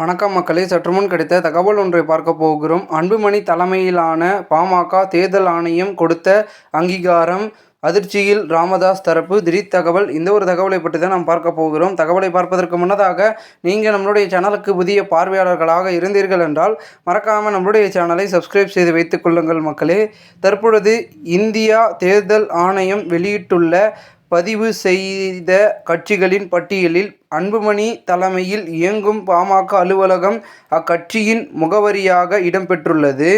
வணக்கம் மக்களே. சற்றுமுன் கிடைத்த தகவல் ஒன்றை பார்க்க போகிறோம். அன்புமணி தலைமையிலான பாமக தேர்தல் ஆணையம் கொடுத்த அங்கீகாரம் அதிர்ச்சியில் ராமதாஸ் தரப்பு. திடீர் தகவல். இந்த ஒரு தகவலை பற்றி தான் நாம் பார்க்க போகிறோம். தகவலை பார்ப்பதற்கு முன்னதாக நீங்கள் நம்மளுடைய சேனலுக்கு புதிய பார்வையாளர்களாக இருந்தீர்கள் என்றால் மறக்காமல் நம்மளுடைய சேனலை சப்ஸ்கிரைப் செய்து வைத்துக் கொள்ளுங்கள் மக்களே. தற்பொழுது இந்தியா தேர்தல் ஆணையம் வெளியிட்டுள்ள பதிவு செய்த கட்சிகளின் பட்டியலில் அன்புமணி தலைமையில் இயங்கும் பாமக அலுவலகம் அக்கட்சியின் முகவரியாக இடம்பெற்றுள்ளது.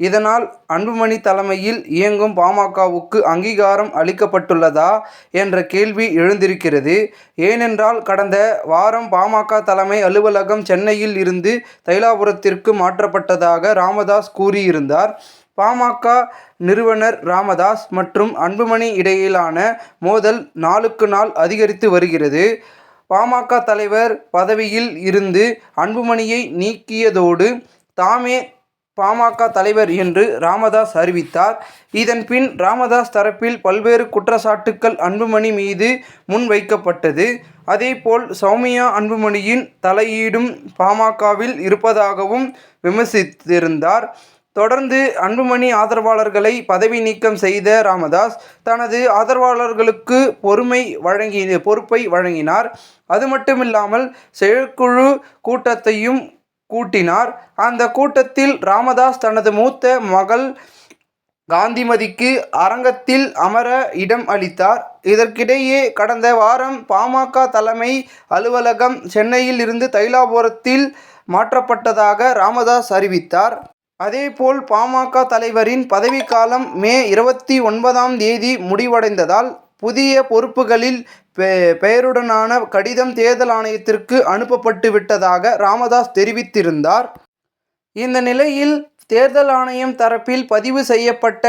இதனால் அன்புமணி தலைமையில் இயங்கும் பாமகவுக்கு அங்கீகாரம் அளிக்கப்பட்டுள்ளதா என்ற கேள்வி எழுந்திருக்கிறது. ஏனென்றால் கடந்த வாரம் பாமக தலைமை அலுவலகம் சென்னையில் இருந்து தைலாபுரத்திற்கு மாற்றப்பட்டதாக ராமதாஸ் கூறியிருந்தார். பாமக நிறுவனர் ராமதாஸ் மற்றும் அன்புமணி இடையிலான மோதல் நாளுக்கு நாள் அதிகரித்து வருகிறது. பாமக தலைவர் பதவியில் இருந்து அன்புமணியை நீக்கியதோடு தாமே பாமக தலைவர் என்று ராமதாஸ் அறிவித்தார். இதன் பின் ராமதாஸ் தரப்பில் பல்வேறு குற்றச்சாட்டுக்கள் அன்புமணி மீது முன்வைக்கப்பட்டது. அதேபோல் சௌமியா அன்புமணியின் தலையீடும் பாமகவில் இருப்பதாகவும் விமர்சித்திருந்தார். தொடர்ந்து அன்புமணி ஆதரவாளர்களை பதவி நீக்கம் செய்த ராமதாஸ் தனது ஆதரவாளர்களுக்கு பொறுமை வழங்கி பொறுப்பை வழங்கினார். அது மட்டுமில்லாமல் செயற்குழு கூட்டத்தையும் கூட்டினார். அந்த கூட்டத்தில் ராமதாஸ் தனது மூத்த மகள் காந்திமதிக்கு அரங்கத்தில் அமர இடம் அளித்தார். இதற்கிடையே கடந்த வாரம் பாமக தலைமை அலுவலகம் சென்னையில் இருந்து தைலாபுரத்தில் மாற்றப்பட்டதாக ராமதாஸ் அறிவித்தார். அதேபோல் பாமக தலைவரின் பதவிக்காலம் மே இருபத்தி ஒன்பதாம் தேதி முடிவடைந்ததால் புதிய பொறுப்புகளில் பெ பெயருடனான கடிதம் தேர்தல் ஆணையத்திற்கு அனுப்பப்பட்டு விட்டதாக ராமதாஸ் தெரிவித்திருந்தார். இந்த நிலையில் தேர்தல் ஆணையம் தரப்பில் பதிவு செய்யப்பட்ட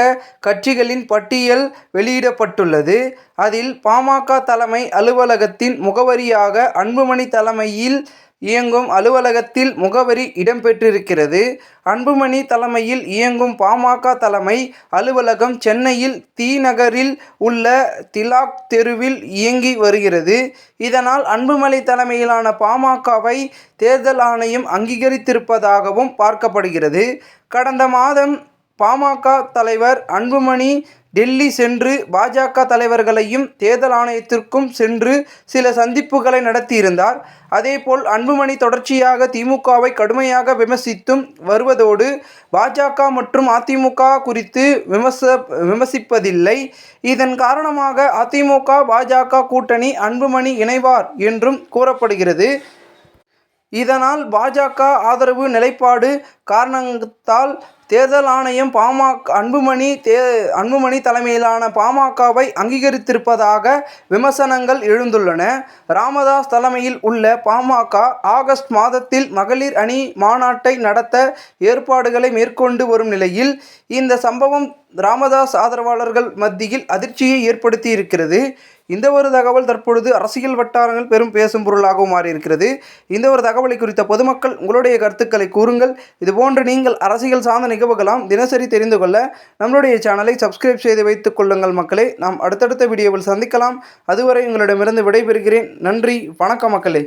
கட்சிகளின் பட்டியல் வெளியிடப்பட்டுள்ளது. அதில் பாமக தலைமை அலுவலகத்தின் முகவரியாக அன்புமணி தலைமையில் இயங்கும் அலுவலகத்தில் முகவரி இடம்பெற்றிருக்கிறது. அன்புமணி தலைமையில் இயங்கும் பாமக தலைமை அலுவலகம் சென்னையில் தி நகரில் உள்ள திலாக் தெருவில் இயங்கி வருகிறது. இதனால் அன்புமணி தலைமையிலான பாமகவை தேர்தல் ஆணையம் அங்கீகரித்திருப்பதாகவும் பார்க்கப்படுகிறது. கடந்த மாதம் பாமக தலைவர் அன்புமணி டெல்லி சென்று பாஜக தலைவர்களையும் தேர்தல் ஆணையத்திற்கும் சென்று சில சந்திப்புகளை நடத்தியிருந்தார். அதேபோல் அன்புமணி தொடர்ச்சியாக திமுகவை கடுமையாக விமர்சித்தும் வருவதோடு பாஜக மற்றும் அதிமுக குறித்து விமர்ச விமர்சிப்பதில்லை. இதன் காரணமாக அதிமுக பாஜக கூட்டணி அன்புமணி இணைவார் என்றும் கூறப்படுகிறது. இதனால் பாஜக ஆதரவு நிலைப்பாடு காரணத்தால் தேர்தல் ஆணையம் பாமக அன்புமணி தே அன்புமணி தலைமையிலான பாமகவை அங்கீகரித்திருப்பதாக விமர்சனங்கள் எழுந்துள்ளன. ராமதாஸ் தலைமையில் உள்ள பாமக ஆகஸ்ட் மாதத்தில் மகளிர் அணி மாநாட்டை நடத்த ஏற்பாடுகளை மேற்கொண்டு வரும் நிலையில் இந்த சம்பவம் ராமதாஸ் ஆதரவாளர்கள் மத்தியில் அதிர்ச்சியை ஏற்படுத்தி இருக்கிறது இந்த ஒரு தகவல் தற்பொழுது அரசியல் வட்டாரங்கள் பெரும் பேசும் பொருளாகவும் மாறியிருக்கிறது. இந்த ஒரு தகவலை குறித்த பொதுமக்கள் உங்களுடைய கருத்துக்களை கூறுங்கள். இது இதுபோன்று நீங்கள் அரசியல் சார்ந்த நிகழ்வுகளாம் தினசரி தெரிந்து கொள்ள நம்மளுடைய சேனலை சப்ஸ்கிரைப் செய்து வைத்துக் கொள்ளுங்கள் மக்களே. நாம் அடுத்தடுத்த வீடியோவில் சந்திக்கலாம். அதுவரை உங்களிடமிருந்து விடைபெறுகிறேன். நன்றி. வணக்கம் மக்களே.